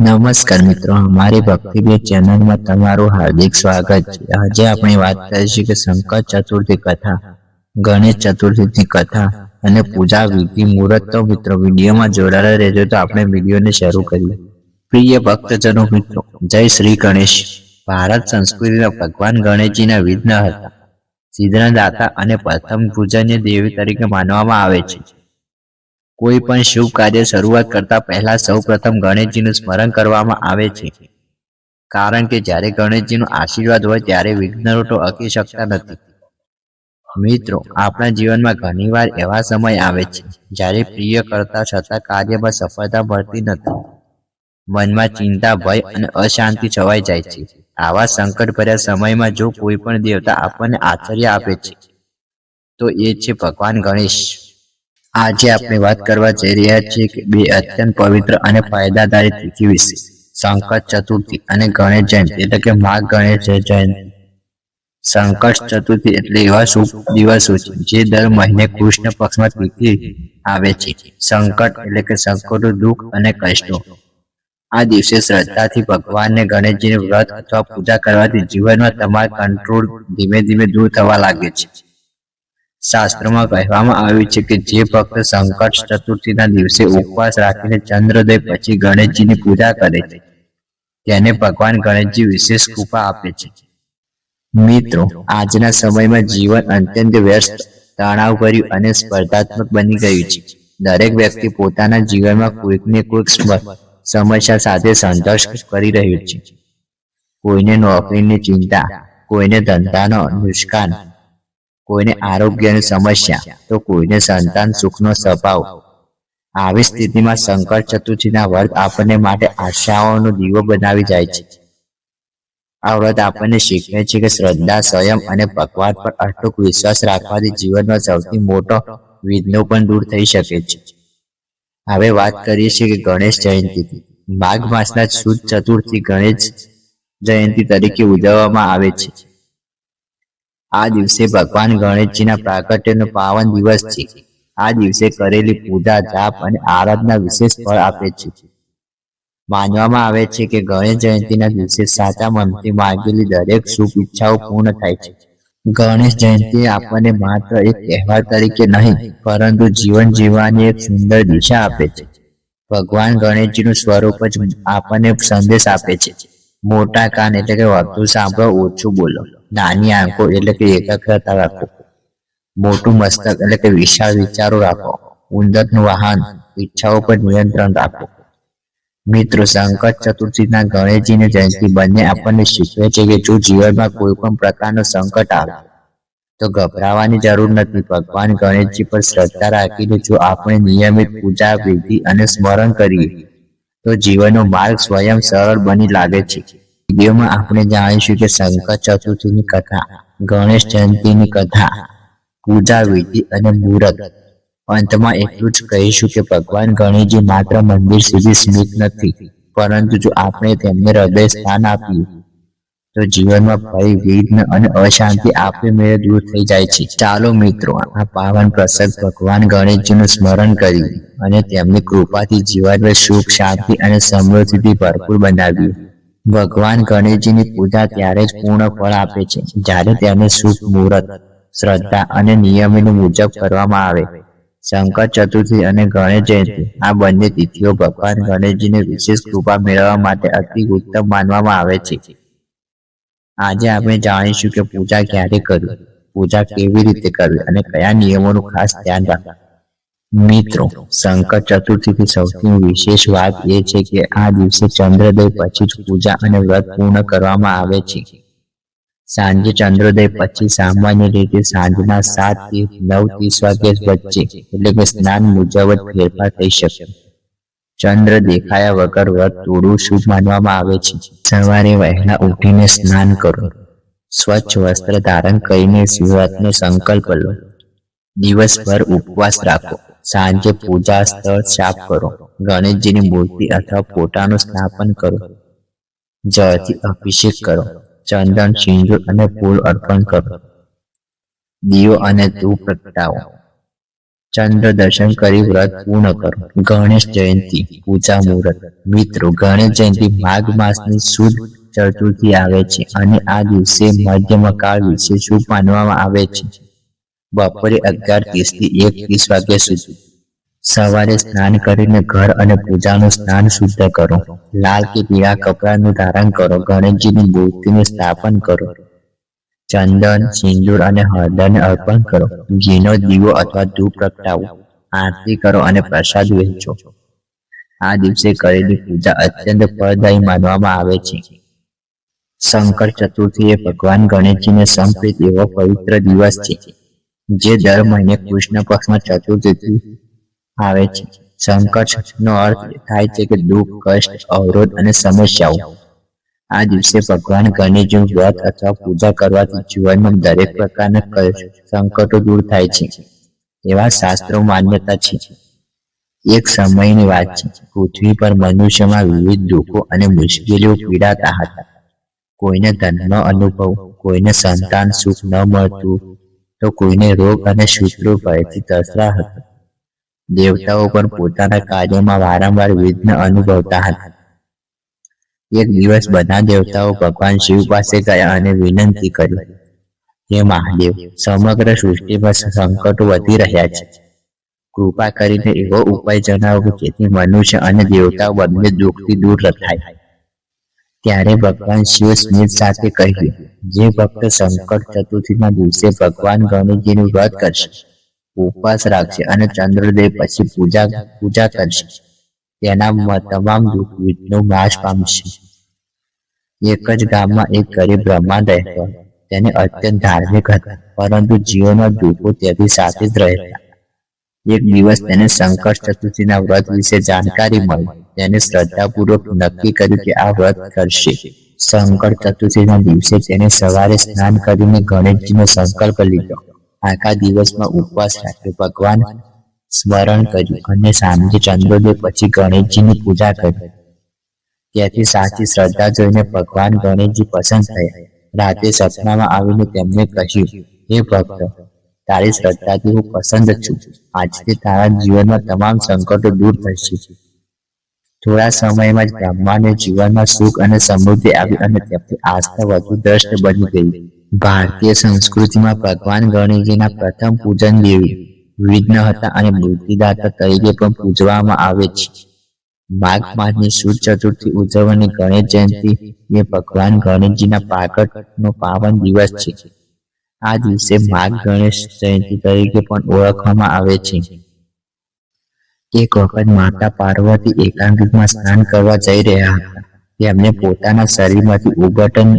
નમસ્કાર મિત્રો, અમારી ભક્તિભેર ચેનલમાં તમારું હાર્દિક સ્વાગત છે. આજે આપણે વાત કરીશું કે શંકર ચતુર્થી કથા, ગણેશ ચતુર્થીની કથા અને પૂજા વિધિ મુહૂર્ત. તો મિત્રો, વિડીયોમાં જોડાયેલા રહેજો તો આપણે વિડીયોને શરૂ કરીએ. પ્રિય ભક્તજનો મિત્રો, જય શ્રી ગણેશ. ભારત સંસ્કૃતિના ભગવાન ગણેશજીના વિઘ્ન હતા. સિદ્ધના દાતા અને પ્રથમ પૂજનીય દેવી તરીકે માનવામાં આવે છે. કોઈ પણ શુભ કાર્ય શરૂઆત કરતા પહેલા સૌપ્રથમ ગણેશજીનું સ્મરણ કરવામાં આવે છે. કારણ કે જ્યારે ગણેશજીનો આશીર્વાદ હોય ત્યારે વિઘ્નો તો અકી શકતા નથી. મિત્રો, આપણા જીવનમાં ઘણીવાર એવા સમય આવે છે જ્યારે પ્રિય કરતા છતાં કાર્યમાં સફળતા મળતી નથી. મનમાં ચિંતા, ભય અને અશાંતિ છવાઈ જાય છે. આવા સંકટ ભર્યા સમયમાં જો કોઈ પણ દેવતા આપણને આશ્ચર્ય આપે છે, તો એ છે ભગવાન ગણેશ. આજે આપણે વાત કરવા જઈ રહ્યા છીએ કે બે અત્યંત પવિત્ર અને ફાયદાદારી તિથિ વિશે. સંકટ ચતુર્થી અને ગણેશ જયંતિ એટલે કે મા ગણેશ જયંતિ. સંકટ ચતુર્થી એટલે એવા શુભ દિવસો છે જે દર મહિને કૃષ્ણ પક્ષમાં તિથિ આવે છે. સંકટ એટલે કે સંકટો, દુઃખ અને કષ્ટો. આ દિવસે શ્રદ્ધાથી ભગવાનને ગણેશજીને વ્રત અથવા પૂજા કરવાથી જીવનમાં તમારા કંટ્રોલ ધીમે ધીમે દૂર થવા લાગે છે. શાસ્ત્રમાં કહેવામાં આવ્યું છે કે જે ભક્ત સંકટ ચતુર્થીના દિવસે ઉપવાસ રાખીને ચંદ્રોદય પછી ગણેશજીની પૂજા કરે છે, તેને ભગવાન ગણેશજી વિશેષ કૃપા આપે છે. મિત્રો, આજના સમયમાં જીવન અત્યંત વ્યસ્ત, તણાવભર્યું અને સ્પર્ધાત્મક બની ગયું છે. દરેક વ્યક્તિ પોતાના જીવનમાં કોઈક ને કોઈક સમસ્યા સાથે સંઘર્ષ કરી રહ્યું છે. કોઈને નોકરીની ચિંતા, કોઈને ધંધાનો નુકસાન કોઈને આરોગ્યની સમસ્યા તો કોઈને સંતાન સુખનો સ્વભાવ. આવી સ્થિતિમાં શંકર ચતુર્થીના વ્રત આપણને માટે આશાઓનો દીવો બનાવી જાય છે. આ વ્રત આપણને શીખવે છે કે શ્રદ્ધા સંયમ અને ભગવાન પર અટૂક વિશ્વાસ રાખવાથી જીવનમાં સૌથી મોટો વિઘ્નો પણ દૂર થઈ શકે છે. હવે વાત કરીએ છીએ કે ગણેશ જયંતિ માઘ માસના સુદ ચતુર્થી ગણેશ જયંતિ તરીકે ઉજવવામાં આવે છે. આ દિવસે ભગવાન ગણેશજીના પ્રાગટ્યનો પાવન દિવસ છે. આ દિવસે કરેલી પૂજા, જાપ અને આરાધના વિશેષ ફળ આપે છે. માનવામાં આવે છે કે ગણેશ જયંતિના દિવસે સાચા મનથી માંગેલી દરેક શુભ ઈચ્છાઓ પૂર્ણ થાય છે. ગણેશ જયંતિ આપણને માત્ર એક તહેવાર તરીકે નહીં, પરંતુ જીવન જીવવાની એક સુંદર દિશા આપે છે. ભગવાન ગણેશજીનું સ્વરૂપ જ આપણને સંદેશ આપે છે. મોટા કાન એટલે કે વધુ સાંભળો, ઓછું બોલો. નાની આંખો એટલે કે એકાગ્રતા રાખો. મોટું મસ્તક એટલે કે વિશાળ વિચારો રાખો. ઉંદરનું વાહન, ઈચ્છાઓ પર નિયંત્રણ રાખો. મિત્રો, સંકટ ચતુર્થીના ગણેશજીની જયંતિ બંને આપણને શીખવે છે કે જો જીવનમાં કોઈ પણ પ્રકારનો સંકટ આવે, તો ગભરાવાની જરૂર નથી. ભગવાન ગણેશજી પર શ્રદ્ધા રાખીને જો આપણે નિયમિત પૂજા, વિધિ અને સ્મરણ કરીએ, તો જીવનનો માર્ગ સ્વયં સરળ બની લાગે છે. વિડીયોમાં આપણે જાણીશું કે શંકર ચતુર્થીની કથા, ગણેશ જયંતિની કથા, પૂજા વિધિ અને મુહૂર્ત. અંતમાં એટલું જ કહીશું કે ભગવાન ગણેશજી માત્ર મંદિર સુધી સીમિત નથી, પરંતુ જો આપણે તેમને હૃદય સ્થાન આપીએ, તો જીવનમાં ભય, વિઘ્ન અને અશાંતિ આપમેળે દૂર થઈ જાય છે. ચાલો મિત્રો, આ પાવન પ્રસંગ ભગવાન ગણેશજીનું સ્મરણ કરી અને તેમની કૃપાથી જીવનમાં સુખ, શાંતિ અને સમૃદ્ધિથી ભરપૂર બનાવીએ. ભગવાન ગણેશજીની પૂજા ત્યારે જ પૂર્ણ ફળ આપે છે. જ્યારે તેને શુભ મુહૂર્ત, શ્રદ્ધા અને નિયમિત મુજબ કરવામાં આવે. શંકર ચતુર્થી અને ગણેશ જયંતિ, આ બંને તિથિઓ ભગવાન ગણેશજીને વિશેષ કૃપા મેળવવા માટે અતિ ઉત્તમ માનવામાં આવે છે. આજે આપણે જાણીશું કે પૂજા ક્યારે કરવી, પૂજા કેવી રીતે કરવી અને કયા નિયમોનું ખાસ ધ્યાન રાખવું. મિત્રો સંકટ ચતુર્થીથી સૌથી વિશેષ વાત એ છે કે આ દિવસે ચંદ્રોદય પછી જ પૂજા અને વ્રત પૂર્ણ કરવામાં આવે છે. સાંજે ચંદ્રોદય પછી સામાન્ય રીતે સાંજના સાતથી નવ ત્રીસ વાગ્યા વચ્ચે, એટલે કે સ્નાન મુજબ જ ફેરફાર થઈ શકે. ચંદ્ર દેખાયા વગર વ્રત તોડવું શુભ માનવામાં આવે છે. સવારે વહેલા ઉઠીને સ્નાન કરો. સ્વચ્છ વસ્ત્ર ધારણ કરીને વ્રતનો સંકલ્પ લો. દિવસભર ઉપવાસ રાખો. સાંજે પૂજા સ્થળ સાફ કરો. ગણેશજીની મૂર્તિ અથવા ફોટાનું સ્થાપન કરો. જળથી અભિષેક કરો. ચંદન, સિંદૂર અને ફૂલ અર્પણ કરો. દીવો અને ધૂપ પ્રગટાવો. ચંદ્ર દર્શન કરી વ્રત પૂર્ણ કરો. ગણેશ જયંતિ, પૂજા મુહૂર્ત. મિત્રો, ગણેશ જયંતિ માઘ માસની સુદ ચતુર્થી આવે છે અને આ દિવસે મધ્યમકાળ વિશે શુભ માનવામાં આવે છે. બપોરે અગિયાર ત્રીસથી એક ત્રીસ વાગ્યા સુધી. સવારે સ્નાન કરીને ઘર અને પૂજાનું સ્નાન શુદ્ધ કરો. લાલ કે પીળા કપડાનું ધારણ કરો. ગણેશજીની મૂર્તિનું સ્થાપન કરો. ચંદન, સિંદૂર અને હળદરને અર્પણ કરો. ઘીનો દીવો અથવા ધૂપ પ્રગટાવો. આરતી કરો અને પ્રસાદ વહેંચો. આ દિવસે કરેલી પૂજા અત્યંત ફળદાયી માનવામાં આવે છે. શંકર ચતુર્થી એ ભગવાન ગણેશજીને સમર્પિત એવો પવિત્ર દિવસ છે. જે દર મહિને કૃષ્ણ પક્ષમાં ચતુર્થી આવે છે. સંકટ નો અર્થ થાય છે કે દુઃખ, કષ્ટ, અવરોધ અને સમસ્યાઓ. આ દિવસે ભગવાન ગણેશજીનું વ્રત અથવા પૂજા કરવાથી જીવનમાં દરેક પ્રકારના સંકટો દૂર થાય છે. એવા શાસ્ત્રો માન્યતા છે. એક સમયની વાત છે. પૃથ્વી પર મનુષ્યમાં વિવિધ દુઃખો અને મુશ્કેલીઓ પીડાતા હતા. કોઈને ધનનો અનુભવ, કોઈને સંતાન, સુખ ન મળતું તો કોઈને રોગ અને શત્રુ ભયથી તસરા હતા. દેવતાઓ પણ પોતાના કાર્યમાં વારંવાર વિઘ્ન અનુભવતા હતા. એક દિવસ બધા દેવતાઓ ભગવાન શિવ પાસે ગયા અને વિનંતી કરી, હે મહાદેવ, સમગ્ર સૃષ્ટિમાં સંકટો વધી રહ્યા છે. કૃપા કરીને એવો ઉપાય જણાવો જેથી મનુષ્ય અને દેવતાઓ બંને દુઃખથી દૂર થાય ત્યારે ભગવાન શિવ સ્મિત સાથે કહ્યું, જે ભક્ત સંકટ ચતુર્થીના દિવસે ભગવાન ગણેશજીનું વ્રત કરશે, ઉપવાસ રાખશે અને ચંદ્રદેવ પછી પૂજા પૂજા કરશે તેના તમામ દુઃખ વિઘ્નો નાશ પામશે. એક જ ગામમાં એક ગરીબ બ્રહ્માંડ રહેતો, તેને અત્યંત ધાર્મિક હતા, પરંતુ જીવનમાં દુઃખો તેની સાથે જ રહેતા. એક દિવસ તેને સંકટ ચતુર્થીના વ્રત વિશે જાણકારી મળી. તેને શ્રદ્ધાપૂર્વક નક્કી કર્યું કે આ વ્રત કરશે. શંકર ચતુર્થીના દિવસે તેને સવારે સ્નાન કરીને ગણેશજીનો સંકલ્પ લીધો. આખા દિવસમાં ઉપવાસ રાખ્યો. ભગવાન સ્મરણ કર્યું અને સાંજે ચંદ્રોદય પછી ગણેશજીની પૂજા કરી. ત્યાંથી સાચી શ્રદ્ધા જોઈને ભગવાન ગણેશજી પસંદ થયા. રાતે સપનામાં આવીને તેમને કહ્યું, હે ભક્ત, તારી શ્રદ્ધાથી હું પસંદ છું. આજથી તારા જીવનમાં તમામ સંકટો દૂર થશે. થોડા સમયમાં જ બ્રહ્માને જીવનમાં સુખ અને સમૃદ્ધિ આવી અને તેમની આસ્થા વધુ દ્રષ્ટ બની ગઈ. ભારતીય સંસ્કૃતિમાં ભગવાન ગણેશજીના પ્રથમ પૂજન દેવી હતા અને બુદ્ધિદાતા તરીકે પણ પૂજવામાં આવે છે. માઘ માસની શુદ્ધ ચતુર્થી ઉજવવાની ગણેશ જયંતિ એ ભગવાન ગણેશજીના પાકટનો પાવન દિવસ છે. આ દિવસે માઘ ગણેશ જયંતિ તરીકે પણ ઓળખવામાં આવે છે. એક વખત માતા પાર્વતી એકાંતમાં સ્નાન કરવા જઈ રહ્યા હતા. તેમને પોતાના શરીરમાંથી ઉગટન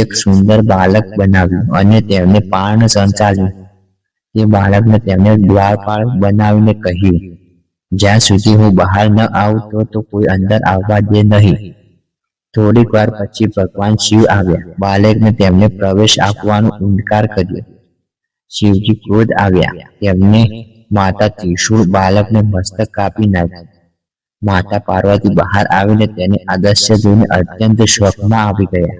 એક સુંદર બાળક બનાવ્યું અને તેમને પાર્ણ સંચાલ્યું. તે બાળકને તેમને દ્વારપાળ બનાવીને કહ્યું, જ્યાં સુધી હું બહાર ન આવું તો કોઈ અંદર આવવા દે નહીં. થોડીક વાર પછી ભગવાન શિવ આવ્યા. બાળકને તેમને પ્રવેશ આપવાનો ઇનકાર કર્યો. શિવજી ક્રોધ આવ્યા. તેમને માતા ત્રિશુળ બાલકને મસ્તક કાપી નાખ્યું. માતા પાર્વતી બહાર આવીને તેને આદર્શ્ય જોઈને અત્યંત શોકમાં આવી ગયા.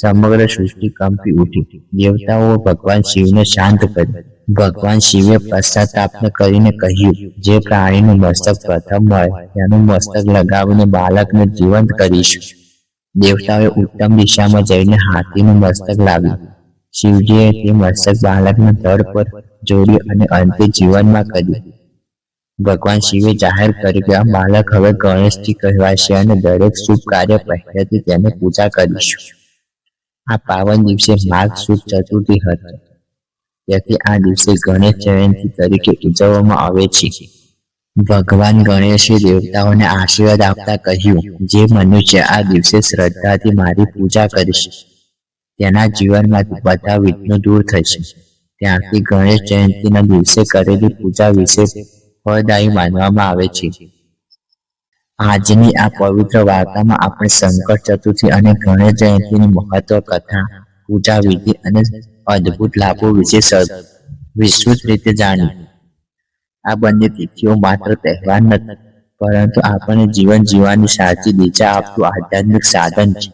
સમગ્ર સૃષ્ટિ કંપી ઉઠી. દેવતાઓ ભગવાન શિવને શાંત કર્યું. ભગવાન શિવે પશ્ચાતાપને કરીને કહ્યું, જે પ્રાણીનું મસ્તક પ્રથમ મળે તેનું મસ્તક લગાવીને બાળકને જીવંત કરીશું. દેવતાઓએ ઉત્તમ દિશામાં જઈને હાથીનું મસ્તક લાવ્યું. શિવજીએ તે મસ્તક બાળકના ધડ પર જોડ્યું અને અંતે જીવનમાં કર્યું. ભગવાન શિવે જાહેર કર્યું કે આ બાળક હવે ગણેશજી કહેવાશે અને દરેક શુભ કાર્ય પહેલેથી તેને પૂજા કરીશું. આ પાવન દિવસે માઘ શુભ ચતુર્થી હતો. તેથી આ દિવસે ગણેશ જયંતિ તરીકે ઉજવવામાં આવે છે. ભગવાન ગણેશે દેવતાઓને આશીર્વાદ આપતા કહ્યું, જે મનુષ્ય આ દિવસે શ્રદ્ધાથી મારી પૂજા કરીશ, તેના જીવનમાંથી બધા વિઘ્નો દૂર થશે. ત્યારથી ગણેશ જયંતિના દિવસે કરેલી પૂજા વિશે ફળદાયી માનવામાં આવે છે. આજની આ પવિત્ર વાર્તામાં આપણે સંકટ ચતુર્થી અને ગણેશ જયંતિની મહત્વ, કથા, પૂજા વિધિ અને અદ્ભુત લાભો વિશે વિસ્તૃત રીતે જાણ્યું આ બંને તિથિઓ માત્ર તહેવાર નથી, પરંતુ આપણને જીવન જીવવાની સાચી દિશા આપતું આધ્યાત્મિક સાધન છે.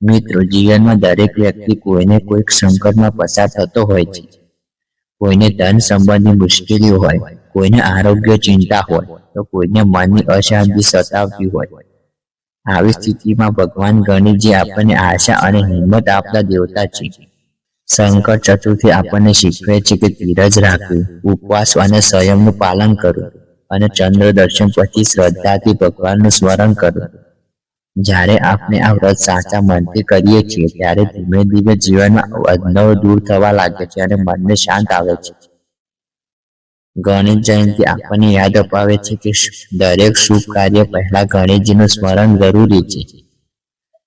મિત્રો જીવનમાં દરેક વ્યક્તિ કોઈને કોઈક સંકટમાં પસાર થતો હોય છે. કોઈને ધન સંબંધી મુશ્કેલીઓ હોય, કોઈને આરોગ્ય ચિંતા હોય, તો કોઈને મનની અશાંતિ સતાવતી હોય. આવી સ્થિતિમાં ભગવાન ગણેશજી આપણને આશા અને હિંમત આપતા દેવતા છે. સંકટ ચતુર્થી આપણને શીખવે છે કે ધીરજ રાખવી, ઉપવાસ અને સંયમનું પાલન કરવું અને ચંદ્ર દર્શન પછી શ્રદ્ધાથી ભગવાનનું સ્મરણ કરવું. જ્યારે આપણે આ વ્રત સાચા મનથી કરીએ છીએ ત્યારે ધીમે ધીમે જીવનમાં અજનવ દૂર થવા લાગે છે અને મનને શાંત આવે છે. ગણેશ જયંતિ આપણને યાદ અપાવે છે કે દરેક શુભ કાર્ય પહેલા ગણેશજીનું સ્મરણ જરૂરી છે.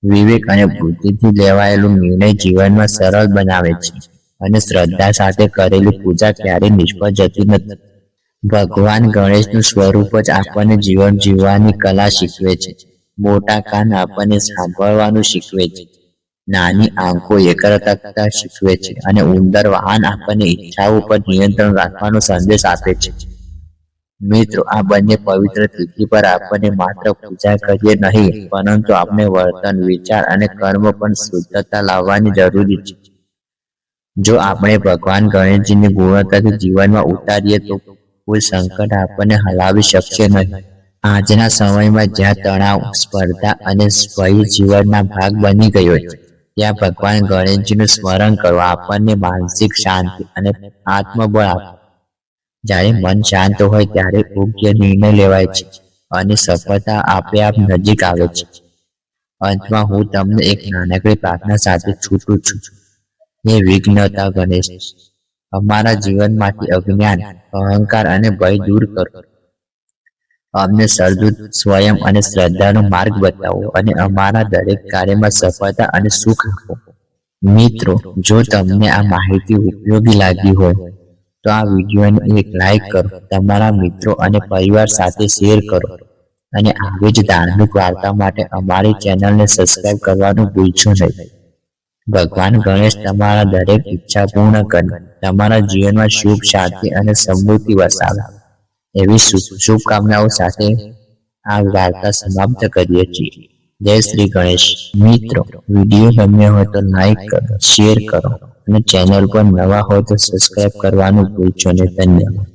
વિવેક અને બુદ્ધિથી લેવાયેલું નિર્ણય જીવનમાં સરળ બનાવે છે. અને શ્રદ્ધા સાથે કરેલી પૂજા ક્યારેય નિષ્ફળ જતી નથી. ભગવાન ગણેશનું સ્વરૂપ જ આપણને જીવન જીવવાની કલા શીખવે છે. મોટા કાન આપણને સાંભળવાનું શીખવે છે. નાની આંખો એકાગ્રતા શીખવે છે અને ઉંદર વાહન આપણને ઈચ્છાઓ પર નિયંત્રણ રાખવાનો સંદેશ આપે છે. મિત્રો, આ બંને પવિત્ર તિથિ પર આપણને માત્ર પૂજા કરીએ નહીં, પરંતુ આપણે વર્તન, વિચાર અને કર્મ પણ શુદ્ધતા લાવવાની જરૂરી છે. જો આપણે ભગવાન ગણેશજીની ગુણવત્તાથી જીવનમાં ઉતારીએ તો કોઈ સંકટ આપણને હલાવી શકશે નહીં. આજના સમયમાં જ્યાં તણાવ, સ્પર્ધા અને સ્વયં જીવનના ભાગ બની ગયો ત્યાં ભગવાન ગણેશજીનું સ્મરણ કરવા આપણને માનસિક શાંતિ અને આત્મબળ આપે. જ્યારે મન શાંત હોય ત્યારે યોગ્ય નિર્ણય લેવાય છે અને સફળતા આપે આપ નજીક આવે છે. અંતમાં હું તમને એક નાનકડી પ્રાર્થના સાથે છૂટું છું. હે વિઘ્નતા ગણેશ, અમારા જીવનમાંથી અજ્ઞાન, અહંકાર અને ભય દૂર કરો. અમને સરદૂત સ્વયં અને શ્રદ્ધાનો માર્ગ બતાવો અને અમારા દરેક કાર્યમાં સફળતા અને સુખ આપો. મિત્રો, જો તમને આ માહિતી ઉપયોગી લાગી હોય, તો આ વિડીયોને એક લાઈક કરો, તમારા મિત્રો અને પરિવાર સાથે શેર કરો અને આવી જ ધાર્મિક વાર્તા માટે અમારી ચેનલને સબસ્ક્રાઇબ કરવાનું ભૂલશો નહીં. ભગવાન ગણેશ તમારા દરેક ઈચ્છા પૂર્ણ કરે, તમારા જીવનમાં સુખ શાંતિ અને સમૃદ્ધિ વસાવે. એવી શુભકામનાઓ સાથે આ વાર્તા સમાપ્ત કરીએ છીએ. જય શ્રી ગણેશ. મિત્રો, વીડિયો ગમ્યો હોય તો લાઈક કરો શેર કરો અને ચેનલ પર નવા હોય તો સબસ્ક્રાઇબ કરવાનું ભૂલશો નહીં. ધન્યવાદ.